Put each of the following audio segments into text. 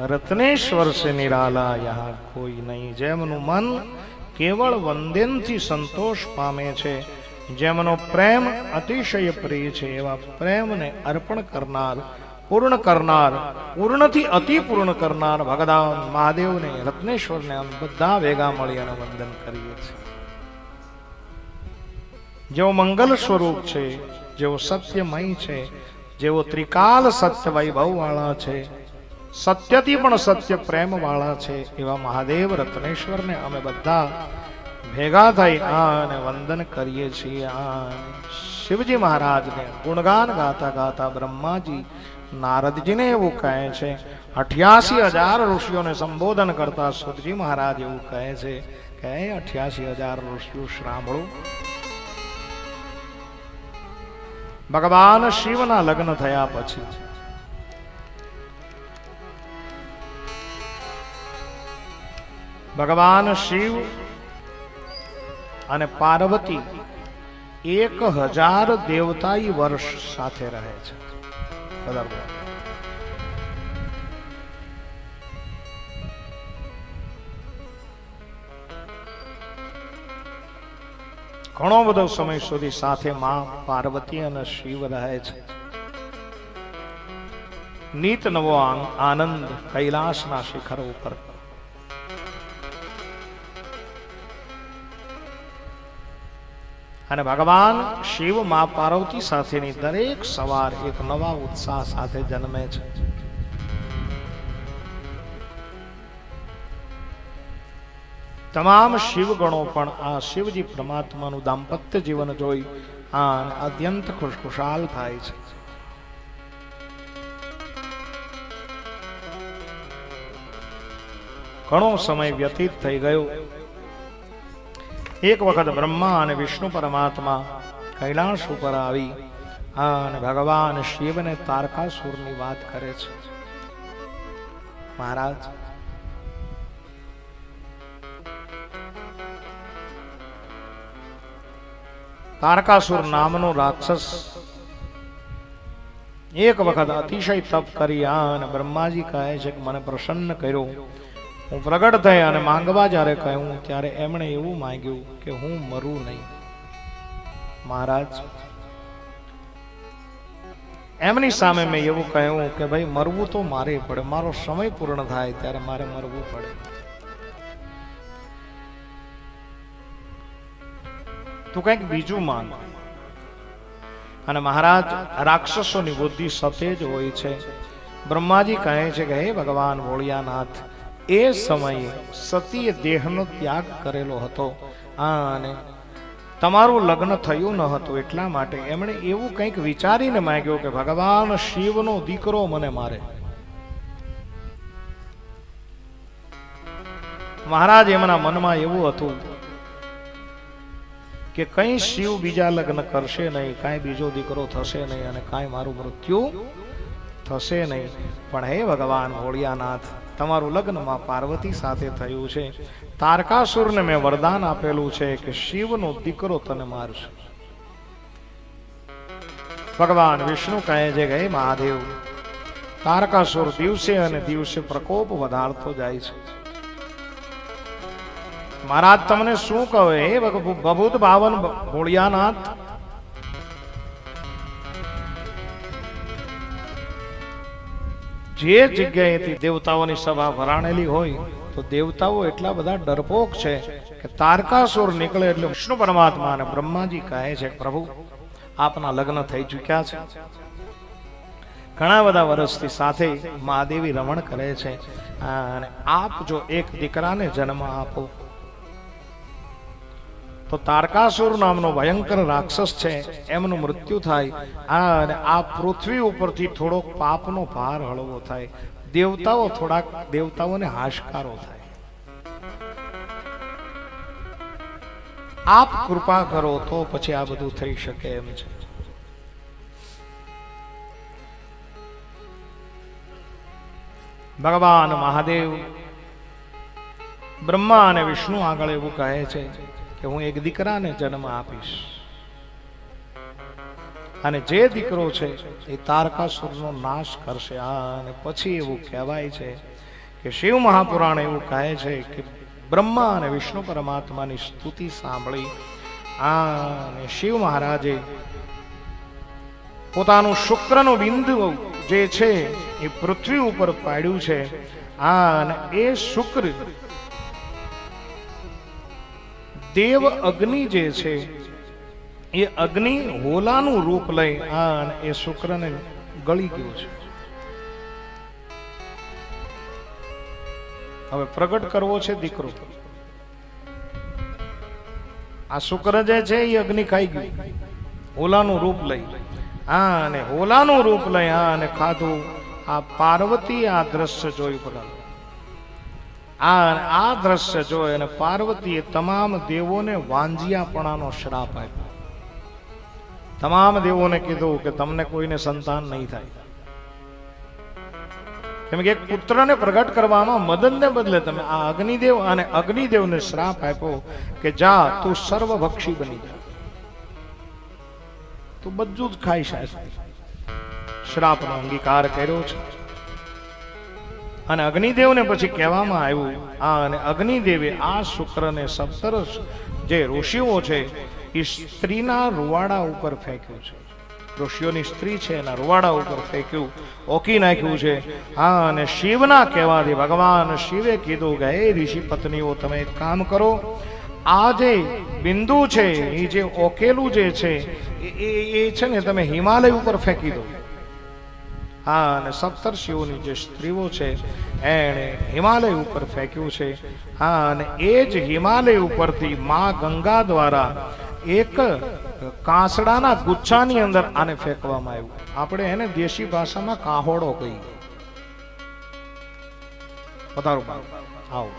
રત્નેશ્વર સે નિરાલા યહાં કોઈ નહીં, જેમનું મન કેવળ વંદનથી સંતોષ પામે છે, જેમનો પ્રેમ અતિશય પ્રિય છે, એવા પ્રેમને અર્પણ કરનાર, પૂર્ણ કરનાર, પૂર્ણથી અતિ પૂર્ણ કરનાર ભગવાન મહાદેવને, રત્નેશ્વરને આમ બધા ભેગા મળી અને વંદન કરીએ છીએ. જેઓ મંગલ સ્વરૂપ છે જેઓ સત્યમય છે જેઓ ત્રિકાલ સત્ય વૈભવ વાળા છે સત્યથી પણ સત્ય પ્રેમ વાળા છે એવા મહાદેવ રત્નેશ્વરને અમે બધા ભેગા થઈ અને વંદન કરીએ છીએ. આ શિવજી મહારાજને ગુણગાન ગાતા ગાતા બ્રહ્માજી નારદજીને એવું કહે છે, અઠ્યાસી હજાર ઋષિઓને સંબોધન કરતા સુરજી મહારાજ એવું કહે છે. કે અઠ્યાસી હજાર ઋષિઓ શ્રાંભળો ભગવાન શિવના લગ્ન થયા પછી ભગવાન શિવ અને પાર્વતી એક હજાર દેવતાઈ વર્ષ સાથે રહે છે. ઘણો બધો સમય સુધી સાથે માં પાર્વતી અને શિવ રહે છે. નીત નવો આનંદ, કૈલાસના શિખર ઉપર અને ભગવાન શિવ મા પાર્વતી સાથેની દરેક સવાર એક નવા ઉત્સાહ સાથે જન્મે છે. તમામ શિવગણો પણ આ શિવજી પરમાત્માનું દાંપત્ય જીવન જોઈ આ અત્યંત ખુશખુશાલ થાય છે. ઘણો સમય વ્યતીત થઈ ગયો. એક વખત બ્રહ્મા અને વિષ્ણુ પરમાત્મા કૈલાશ ઉપર આવી અને ભગવાન શિવને તારકાસુરની વાત કરે છે. મહારાજ. તારકાસુર નામનો રાક્ષસ એક વખત અતિશય તપ કરી અને બ્રહ્માજી કહે છે કે મને પ્રસન્ન કર્યો. પ્રગટ થઈ અને માંગવા જ્યારે કહ્યું, ત્યારે એમણે એવું માંગ્યું કે હું મરું નહીં. મહારાજ, એમની સામે મેં એવું કહ્યું કે ભાઈ, મરવું તો મારે પડે, મારો સમય પૂર્ણ થાય ત્યારે મારે મરવું પડે. તું કંઈક બીજું માંગ. અને મહારાજ, રાક્ષસોની બુદ્ધિ સતેજ હોય છે. બ્રહ્માજી કહે છે કે, હે ભગવાન ભોળિયાનાથ એ સમયે સતીએ દેહનો ત્યાગ કરેલો હતો. અને તમારું લગ્ન થયું ન હતું એટલા માટે એમણે એવું કંઈક વિચારીને માંગ્યું કે, ભગવાન, શિવનો દીકરો મને મારે. મહારાજ એમના મનમાં એવું હતું કે, કઈ શિવ બીજા લગ્ન કરશે નહીં, કાંઈ બીજો દીકરો થશે નહીં અને કાંઈ મારું મૃત્યુ થશે નહીં. પણ હે ભગવાન ભોળિયાનાથ તમારું લગ્નમાં પાર્વતી સાથે થયું છે. તારકાસુરને મેં વરદાન આપેલું છે કે શિવનો દીકરો તને મારશે. ભગવાન વિષ્ણુ કહે છે કે મહાદેવ, તારકાસુર દિવસે અને દિવસે પ્રકોપ વધારતો જાય છે. મહારાજ, તમને શું કહે? ભભૂત ભાવન ભોળિયાનાથ જે જગ્યાએથી દેવતાઓની સભા ભરાણેલી હોય, તો દેવતાઓ એટલા બધા ડરપોક છે કે તારકાસુર નીકળે એટલે વિષ્ણુ પરમાત્મા અને બ્રહ્માજી કહે છે, પ્રભુ, આપના લગ્ન થઈ ચૂક્યા છે. ઘણા બધા વર્ષથી સાથે મહાદેવી રમણ કરે છે. અને આપ જો એક દીકરાને જન્મ આપો તો તારકાસુર નામનો ભયંકર રાક્ષસ છે, એમનું મૃત્યુ થાય અને આ પૃથ્વી ઉપરથી થોડોક પાપનો ભાર હળવો થાય. દેવતાઓ થોડાક દેવતાઓને હાશકારો થાય. આપ કૃપા કરો તો પછી આ બધું થઈ શકે એમ છે. ભગવાન મહાદેવ, બ્રહ્મા અને વિષ્ણુ આગળ એવું કહે છે. કે હું એક દીકરાને જન્મ આપીશ. અને જે દીકરો છે એ તારકાસુરનો નાશ કરશે. અને પછી એવું કહેવાય છે કે શિવ મહાપુરાણ એવું કહે છે કે બ્રહ્મા અને વિષ્ણુ પરમાત્માની સ્તુતિ સાંભળી. આ અને શિવ મહારાજે પોતાનું શુક્રનું બિંદુ જે છે એ પૃથ્વી ઉપર પાડ્યું છે. આ અને એ શુક્ર દેવ અગ્નિ જે છે, એ અગ્નિ હોલાનું રૂપ લઈ આ એ શુક્રને ગળી ગયો છે. હવે પ્રગટ કરવો છે દીકરો. આ શુક્ર જે છે, એ અગ્નિ ખાઈ ગયું. હોલાનું રૂપ લઈ. હા અને હોલાનું રૂપ લઈ હા અને ખાધું આ પાર્વતી આ દ્રશ્ય જોયું બધા આ આ દ્રશ્ય જોઈ અને પાર્વતીએ તમામ દેવોને વાંજિયાપણાનો શ્રાપ આપ્યો. તમામ દેવોને કીધું કે તમને કોઈને સંતાન નહીં થાય. કેમ કે એક પુત્રને પ્રગટ કરવામાં મદદને બદલે તમે આ અગ્નિદેવ અને અગ્નિદેવને શ્રાપ આપ્યો કે જા, તું સર્વભક્ષી બની જા. તું બધું જ ખાઈ શકે શ્રાપનો અંગીકાર કર્યો છે. અને અગ્નિદેવને પછી કહેવામાં આવ્યું, આ અને અગ્નિદેવે આ શુક્રને સપ્તરસ જે ઋષિઓ છે, એ સ્ત્રીના રૂવાડા ઉપર ફેંક્યું છે. ઋષિઓની સ્ત્રી છે, એના રૂવાડા ઉપર ફેંક્યું, ઓકી નાખ્યું છે. હા, અને શિવના કહેવાથી ભગવાન શિવે કીધું કે, હે ઋષિ પત્નીઓ, તમે એક કામ કરો, આ જે બિંદુ છે, એ જે ઓકેલું જે છે, એ- એ એ છે ને, તમે હિમાલય ઉપર ફેંકી દો. હા અને સપ્તર્ષિઓની જે સ્ત્રીઓ છે, એણે હિમાલય ઉપર ફેંક્યું છે. હા, અને એ જ હિમાલય ઉપરથી મા ગંગા દ્વારા એક કાંસડાના ગુચ્છાની અંદર આને ફેંકવામાં આવ્યું. આપણે એને દેશી ભાષામાં કાહોડો કહીએ. પધારો આવો.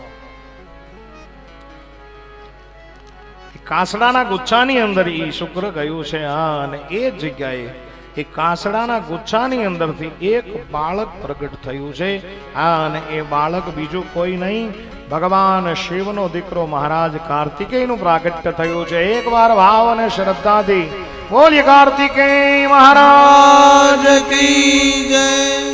કાંસડાના ગુચ્છાની અંદર એ શુક્ર ગયું છે, હા, અને એ જગ્યાએ એ કાંસડાના ગુચ્છાની અંદરથી એક બાળક પ્રગટ થયું છે. આ અને એ બાળક બીજું કોઈ નહીં. ભગવાન શિવનો દીકરો મહારાજ કાર્તિકેયનું પ્રાગટ્ય થયું છે. એકવાર ભાવ અને શ્રદ્ધાથી બોલીએ, કાર્તિકેય મહારાજ રાજ કી જય.